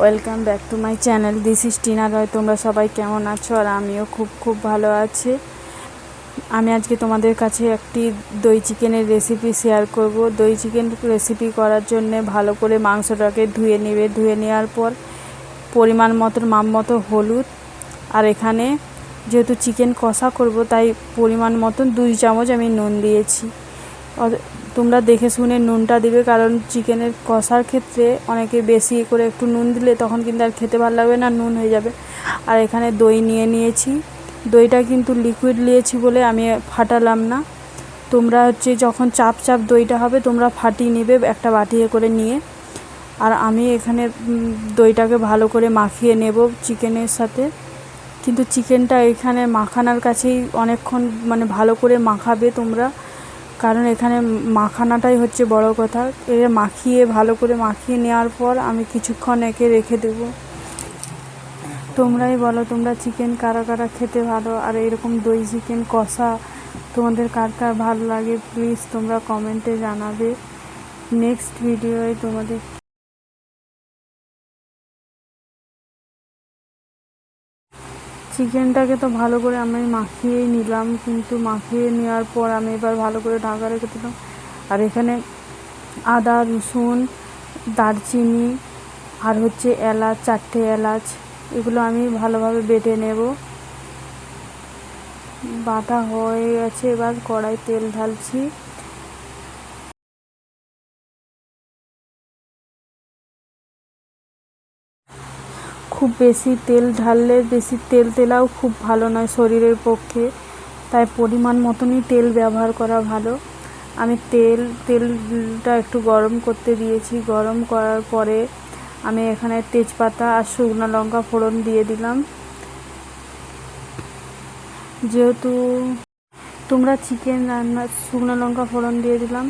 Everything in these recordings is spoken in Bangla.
Welcome back to my channel this is Tina Roy তোমরা সবাই কেমন আছো? আর আমিও খুব খুব ভালো আছি। আমি আজকে তোমাদের কাছে একটি দই চিকেনের রেসিপি শেয়ার করব। দই চিকেন রেসিপি করার জন্য ভালো করে মাংসটাকে ধুয়ে নেবে। ধুয়ে নেওয়ার পর পরিমাণ মতন, মাপ মতো হলুদ। আর এখানে যেহেতু চিকেন কষা করব, তাই পরিমাণ মতন দুই চামচ আমি নুন দিয়েছি। তোমরা দেখে শুনে নুনটা দিবে, কারণ চিকেনের কষার ক্ষেত্রে অনেকে বেশি করে একটু নুন দিলে তখন কিন্তু আর খেতে ভালো লাগবে না, নুন হয়ে যাবে। আর এখানে দই নিয়ে নিয়েছি। দইটা কিন্তু লিকুইড নিয়েছি বলে আমি ফাটালাম না। তোমরা হচ্ছে যখন চাপ চাপ দইটা হবে, তোমরা ফাটিয়ে নেবে একটা বাটিয়ে করে নিয়ে। আর আমি এখানে দইটাকে ভালো করে মাখিয়ে নেব চিকেনের সাথে। কিন্তু চিকেনটা এখানে মাখানার কাছেই অনেকক্ষণ মানে ভালো করে মাখাবে তোমরা। কারণ এখানে মাখানাটাই হচ্ছে বড় কথা। এর মাখিয়ে, ভালো করে মাখিয়ে নেওয়ার পর আমি কিছুক্ষণ একে রেখে দেবো। তোমরাই বলো, তোমরা চিকেন কারা কারা খেতে ভালো? আর এরকম দই চিকেন কষা, তোমাদের কার কার ভালো লাগে? প্লিজ তোমরা কমেন্টে জানাবে। নেক্সট ভিডিওয়ে তোমাদের চিকেনটাকে তো ভালো করে আমি মাখিয়েই নিলাম, কিন্তু মাখিয়ে নেওয়ার পর আমি এবার ভালো করে ঢাকা রেখে দিলাম। আর এখানে আদা, রসুন, দারচিনি আর হচ্ছে এলাচ, চারটে এলাচ, এগুলো আমি ভালোভাবে বেটে নেব। বাটা হয়ে গেছে, এবার কড়াই তেল ঢালছি। খুব বেশি তেল ঢাললে বেশি তেল তেলাও খুব ভালো নয় শরীরের পক্ষে। তাই পরিমাণ মতনই তেল ব্যবহার করা ভালো। আমি তেল, তেলটা একটু গরম করতে দিয়েছি। গরম করার পরে আমি এখানে তেজপাতা আর শুকনো লঙ্কা ফোড়ন দিয়ে দিলাম। যেহেতু তোমরা চিকেন রান্না, শুকনো লঙ্কা ফোড়ন দিয়ে দিলাম।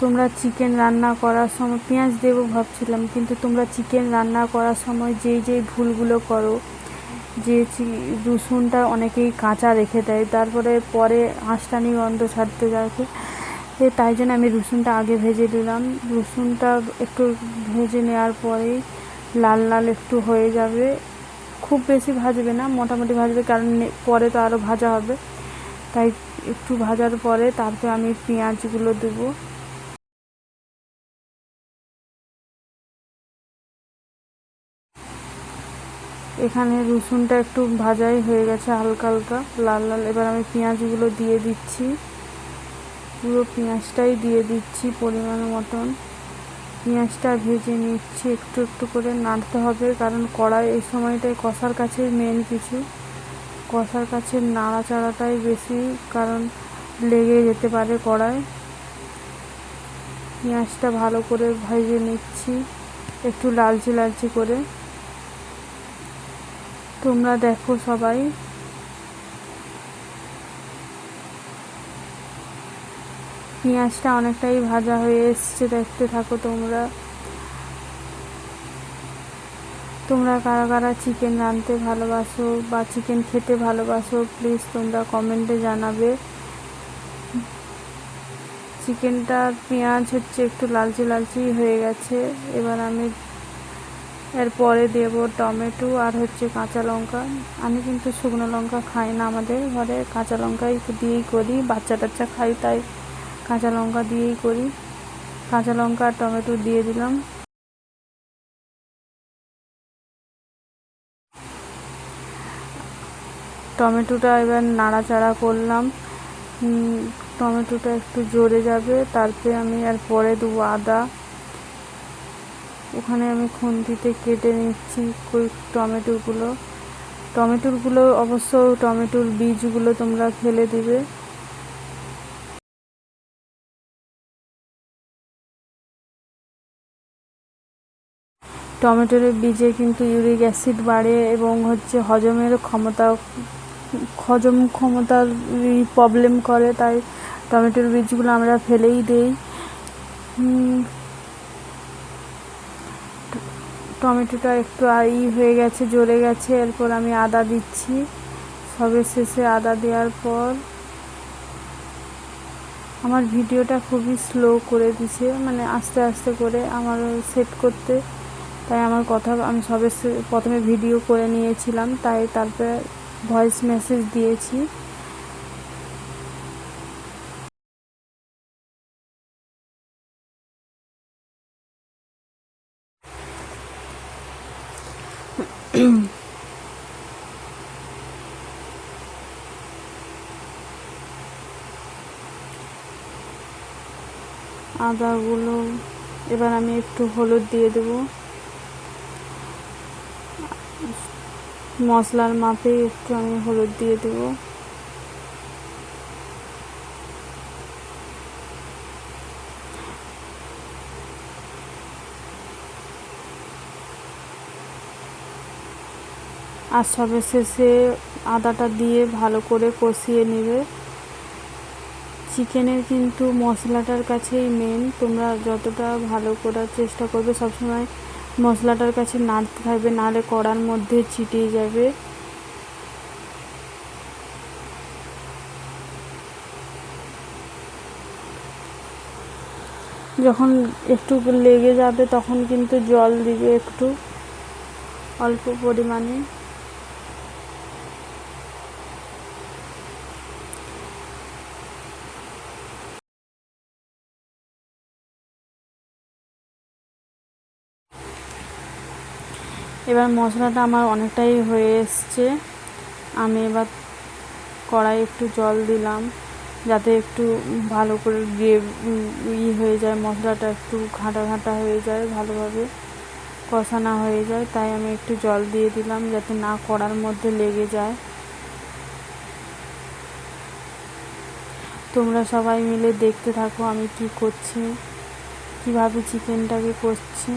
তোমরা চিকেন রান্না করার সময়, পেঁয়াজ দেবো ভাবছিলাম, কিন্তু তোমরা চিকেন রান্না করার সময় যেই যেই ভুলগুলো করো, যে রসুনটা অনেকেই কাঁচা রেখে দেয়, তারপরে পরে আঁশটানি গন্ধ ছাড়তে যাকে তাই জন্য আমি রসুনটা আগে ভেজে দিলাম রসুনটা একটু ভেজে নেওয়ার পরেই লাল লাল একটু হয়ে যাবে, খুব বেশি ভাজবে না, মোটামুটি ভাজবে, কারণ পরে তো আরও ভাজা হবে, তাই একটু ভাজার পরে তারপরে আমি পেঁয়াজগুলো দেবো। এখানে রসুনটা একটু ভাজাই হয়ে গেছে হালকা হালকা, লাল লাল। এবার আমি পেঁয়াজগুলো দিয়ে দিচ্ছি। পুরো পেঁয়াজটাই দিয়ে দিচ্ছি পরিমাণ মতন। পেঁয়াজটা ভেজে নিচ্ছি, একটু একটু করে নাড়তে হবে, কারণ কড়াই এই সময়টায় কষার কাছে মেন কিছু। কষার কাছে নাড়াচাড়াটাই বেশি, কারণ লেগে যেতে পারে কড়াই। পেঁয়াজটা ভালো করে ভেজে নিচ্ছি, একটু লালচে লালচে করে। তোমরা দেখো সবাই। পেঁয়াজটা অনেকটাই ভাজা হয়ে এসছে, দেখতে থাকো তোমরা। তোমরা কারা কারা চিকেন রাঁধতে ভালোবাসো বা চিকেন খেতে ভালোবাসো প্লিজ তোমরা কমেন্টে জানাবে। চিকেনটার পেঁয়াজ হচ্ছে একটু লালচে লালচেই হয়ে গেছে। এবার আমি এরপরে দেব টমেটো আর হচ্ছে কাঁচা লঙ্কা। আমি কিন্তু শুকনো লঙ্কা খাই না আমাদের ঘরে। কাঁচা লঙ্কাই দিয়েই করি, বাচ্চা টাচ্চা খাই তাই কাঁচা লঙ্কা দিয়েই করি। কাঁচা লঙ্কা আর টমেটো দিয়ে দিলাম। টমেটোটা এবার নাড়াচাড়া করলাম। টমেটোটা একটু জোরে যাবে, তারপরে আমি আর পরে দেবো আদা। ওখানে আমি খুন্তিতে কেটে নিচ্ছি টমেটোগুলো। টমেটোগুলো, অবশ্য টমেটোর বীজগুলো তোমরা ফেলে দিবে। টমেটোর বীজে কিন্তু ইউরিক অ্যাসিড বাড়ে এবং হচ্ছে হজমের ক্ষমতা, হজম ক্ষমতার প্রবলেম করে, তাই টমেটোর বীজগুলো আমরা ফেলেই দিই। টমেটোটা একটু ই হয়ে গেছে, জ্বলে গেছে। এরপর আমি আদা দিচ্ছি। সবে শেষে আদা দেওয়ার পর আমার ভিডিওটা খুবই স্লো করে দিছে। মানে আস্তে আস্তে করে আমার সেট করতে। তাই আমার কথা আমি সবে প্রথমে ভিডিও করে নিয়েছিলাম। তাই তারপরে ভয়েস মেসেজ দিয়েছি। আদাগুলো। এবার আমি একটু হলুদ দিয়ে দেবো। মশলার মাপে একটু আমি হলুদ দিয়ে দেবো। আর সবে শেষে আদাটা দিয়ে ভালো করে কষিয়ে নেবে। চিকেনের কিন্তু মশলাটার কাছেই মেন তোমরা যতটা ভালো করার চেষ্টা করবে, সবসময় মশলাটার কাছে নাড়তে থাকবে, নাহলে কড়ার মধ্যে ছিটিয়ে যাবে। যখন একটু লেগে যাবে, তখন কিন্তু জল দিবে একটু, অল্প পরিমাণে। এবার মশলাটা আমার অনেকটাই হয়ে এসছে। আমি এবার কড়াই একটু জল দিলাম, যাতে একটু ভালো করে গ্রে ই হয়ে যায়, মশলাটা একটু ঘাঁটা ঘাঁটা হয়ে যায়, ভালোভাবে কষানো হয়ে যায়। তাই আমি একটু জল দিয়ে দিলাম, যাতে না কড়ার মধ্যে লেগে যায়। তোমরা সবাই মিলে দেখতে থাকো আমি কি করছি, কীভাবে চিকেনটাকে করছি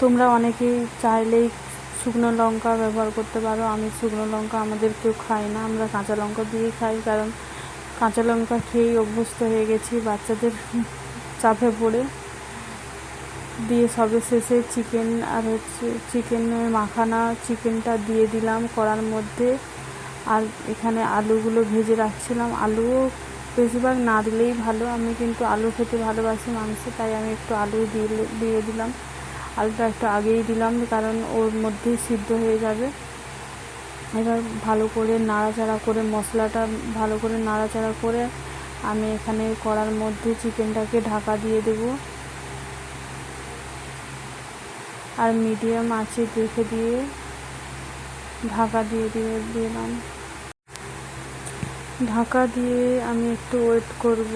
তোমরা অনেকেই চাইলেই শুকনো লঙ্কা ব্যবহার করতে পারো। আমি শুকনো লঙ্কা আমাদের কেউ খাই না, আমরা কাঁচা লঙ্কা দিয়েই খাই, কারণ কাঁচা লঙ্কা খেয়েই অভ্যস্ত হয়ে গেছি বাচ্চাদের চাপে পড়ে। দিয়ে সবে শেষে চিকেন আর হচ্ছে চিকেনের মাখানা চিকেনটা দিয়ে দিলাম কড়ার মধ্যে। আর এখানে আলুগুলো ভেজে রাখছিলাম। আলুও বেশিরভাগ না দিলেই ভালো, আমি কিন্তু আলু খেতে ভালোবাসি মাংসে, তাই আমি একটু আলু দিয়ে দিয়ে দিলাম। আলুটা একটু আগেই দিলাম, কারণ ওর মধ্যেই সিদ্ধ হয়ে যাবে। এবার ভালো করে নাড়াচাড়া করে, মশলাটা ভালো করে নাড়াচাড়া করে আমি এখানে কড়ার মধ্যে চিকেনটাকে ঢাকা দিয়ে দেব। আর মিডিয়াম আঁচে রেখে দিয়ে ঢাকা দিয়ে দিয়ে দিলাম। ঢাকা দিয়ে আমি একটু ওয়েট করব।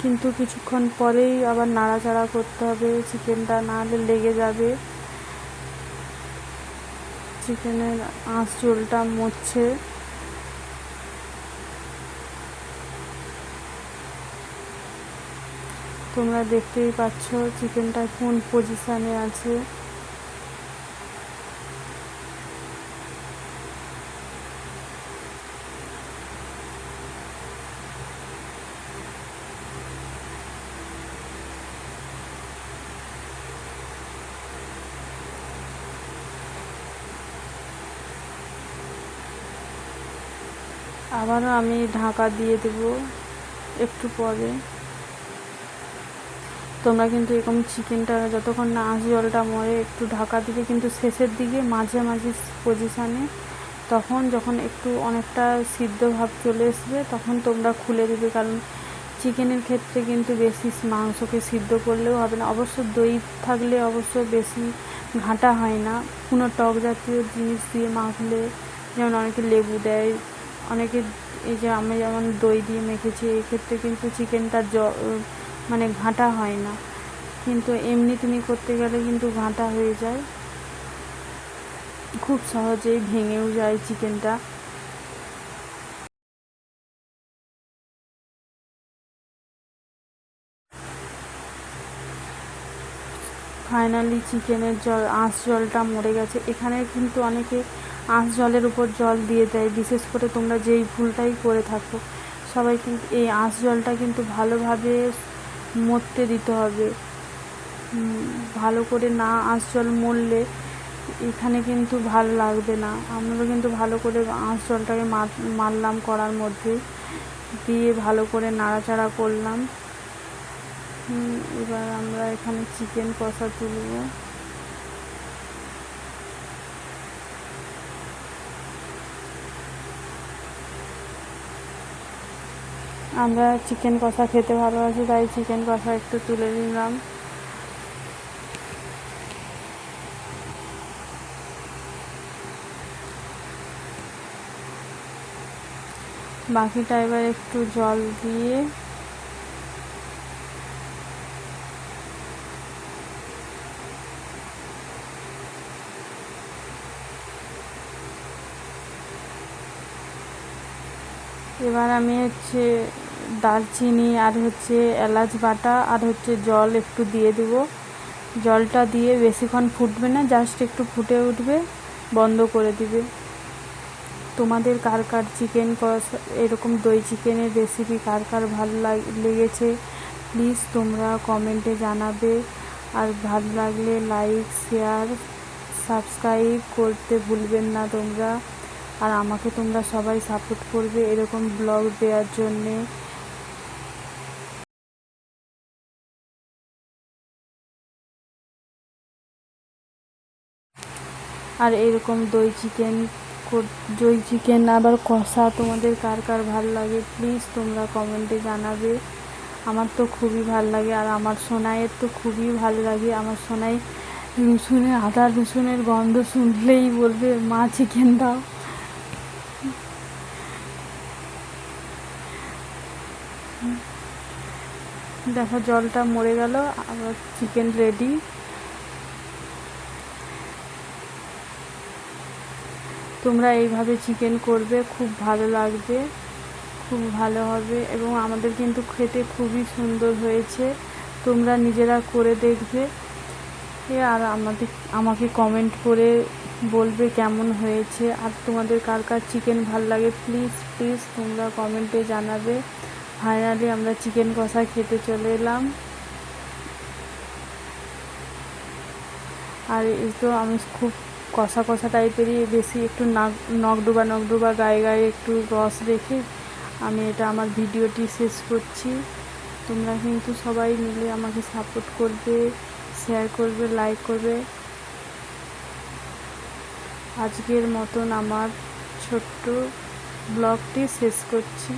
কিন্তু কিছুক্ষণ পরেই আবার নাড়াচাড়া করতে হবে, চিকেনটা না হলে লেগে যাবে। চিকেনের আঁশ চোলটা মরছে। তোমরা দেখতেই পাচ্ছ চিকেনটা কোন পজিশানে আছে। আবারও আমি ঢাকা দিয়ে দেব একটু পরে। তোমরা কিন্তু এরকম চিকেনটা যতক্ষণ না জলটা মরে একটু ঢাকা দিলে কিন্তু শেষের দিকে মাঝে মাঝে পজিশানে তখন যখন একটু অনেকটা সিদ্ধ ভাব চলে আসবে, তখন তোমরা খুলে দেবে। কারণ চিকেনের ক্ষেত্রে কিন্তু বেশি মাংসকে সিদ্ধ করলেও হবে না। অবশ্য দই থাকলে অবশ্য বেশি ঘাঁটা হয় না। কোনো টক জাতীয় জিনিস দিয়ে মাখলে যেমন অনেকে লেবু দেয় অনেকে এই যে আমি যেমন দই দিয়ে মেখেছি, এই ক্ষেত্রে কিন্তু চিকেনটা জ মানে ঘাঁটা হয় না। কিন্তু এমনি তুমি করতে গেলে কিন্তু ঘাঁটা হয়ে যায়। খুব সহজেই ভেঙেও যায় চিকেনটা। ফাইনালি চিকেনের জল, আঁশ জলটা মরে গেছে। এখানে কিন্তু অনেকে আঁশ জলের উপর জল দিয়ে দেয়। বিশেষ করে তোমরা যেই ভুলটাই করে থাকো, সবাই কিন্তু এই আঁশ জলটা কিন্তু ভালোভাবে মরতে দিতে হবে। ভালো করে না আঁশ জল মরলে এখানে কিন্তু ভালো লাগবে না। আমরা কিন্তু ভালো করে আঁশ জলটাকে মার- মারলাম কড়ার মধ্যে, দিয়ে ভালো করে নাড়াচাড়া করলাম। এবার আমরা এখানে চিকেন কষা তুলব। আমরা চিকেন কষা খেতে ভালোবাসি, তাই চিকেন কষা একটু তুলে নিলাম। বাকিটা এবার একটু জল দিয়ে এবার আমি হচ্ছে দারচিনি আর হচ্ছে এলাচ বাটা আর হচ্ছে জল একটু দিয়ে দেবো। জলটা দিয়ে বেশিক্ষণ ফুটবে না জাস্ট একটু ফুটে উঠবে, বন্ধ করে দিবে। তোমাদের কার কার চিকেন কষা এরকম দই চিকেনের রেসিপি কার কার ভালো লাগ- লেগেছে প্লিজ তোমরা কমেন্টে জানাবে। আর ভালো লাগলে লাইক শেয়ার সাবস্ক্রাইব করতে ভুলবেন না তোমরা। আর আমাকে তোমরা সবাই সাপোর্ট করবে এরকম ব্লগ দেওয়ার জন্যে। আর এরকম দই চিকেন দই চিকেন আবার কষা, তোমাদের কার কার ভালো লাগে? প্লিজ তোমরা কমেন্টে জানাবে। আমার তো খুবই ভালো লাগে, আর আমার সোনাইয়ের তো খুবই ভালো লাগে। আমার সোনাই রসুনের আদা রসুনের গন্ধ শুনলেই বলবে, মা চিকেন দাও। দেখো, জলটা মরে গেল, আবার চিকেন রেডি তোমরা এইভাবে চিকেন করবে, খুব ভালো লাগবে, খুব ভালো হবে এবং আমাদের কিন্তু খেতে খুবই সুন্দর হয়েছে। তোমরা নিজেরা করে দেখবে। আর আমাদের, আমাকে কমেন্ট করে বলবে কেমন হয়েছে। আর তোমাদের কার কার চিকেন ভালো লাগে প্লিজ প্লিজ তোমরা কমেন্টে জানাবে। ফাইনালি আমরা চিকেন কষা খেতে চলে এলাম। আর এই তো আমি খুব কষা কষা টাইপেরই বেশি একটু নাক নখডুবা নখডুবা গায়ে গায়ে একটু রস রেখে আমি এটা আমার ভিডিওটি শেষ করছি। তোমরা কিন্তু সবাই মিলে আমাকে সাপোর্ট করবে শেয়ার করবে লাইক করবে। আজকের মতন আমার ছোট্ট ব্লগটি শেষ করছি।